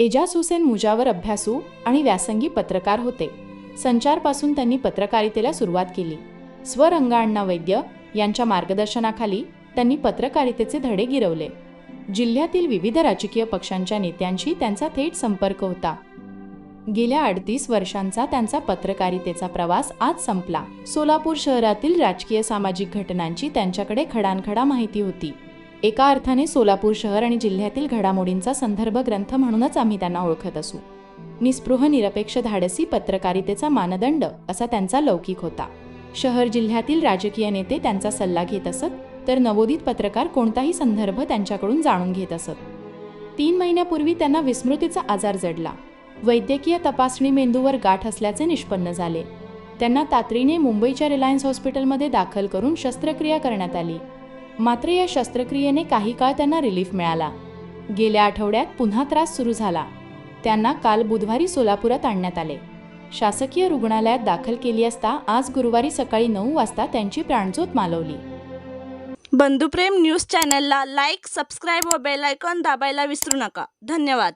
एजाज हुसेन मुजावर अभ्यासू आणि व्यासंगी पत्रकार होते. संचारपासून त्यांनी पत्रकारितेला सुरुवात केली. स्वरंगाअण्णा वैद्य यांच्या मार्गदर्शनाखाली त्यांनी पत्रकारितेचे धडे गिरवले. जिल्ह्यातील विविध राजकीय पक्षांच्या नेत्यांशी त्यांचा थेट संपर्क होता. गेल्या अडतीस वर्षांचा त्यांचा पत्रकारितेचा प्रवास आज संपला. सोलापूर शहरातील राजकीय सामाजिक घटनांची त्यांच्याकडे खडानखडा माहिती होती. एका अर्थाने सोलापूर शहर आणि जिल्ह्यातील घडामोडींचा संदर्भ ग्रंथ म्हणूनच आम्ही त्यांना ओळखत असू. निस्पृह निरपेक्ष धाडसी पत्रकारितेचा मानदंड असा त्यांचा लौकिक होता. शहर जिल्ह्यातील राजकीय नेते त्यांचा सल्ला घेत असत तर नवोदित पत्रकार कोणताही संदर्भ त्यांच्याकडून जाणून घेत असत. तीन महिन्यापूर्वी त्यांना विस्मृतीचा आजार जडला. वैद्यकीय तपासणी मेंदूवर गाठ असल्याचे निष्पन्न झाले. त्यांना तातडीने मुंबईच्या रिलायन्स हॉस्पिटलमध्ये दाखल करून शस्त्रक्रिया करण्यात आली. मात्र या शस्त्रक्रियेने काही काळ त्यांना रिलीफ मिळाला. गेल्या आठवड्यात पुन्हा त्रास सुरू झाला. त्यांना काल बुधवारी सोलापुरात आणण्यात आले. शासकीय रुग्णालयात दाखल केली असता आज गुरुवारी सकाळी नऊ वाजता त्यांची प्राणज्योत मालवली. बंधुप्रेम न्यूज चॅनलला लाईक सबस्क्राईब व बेल आयकॉन दाबायला विसरू नका. धन्यवाद.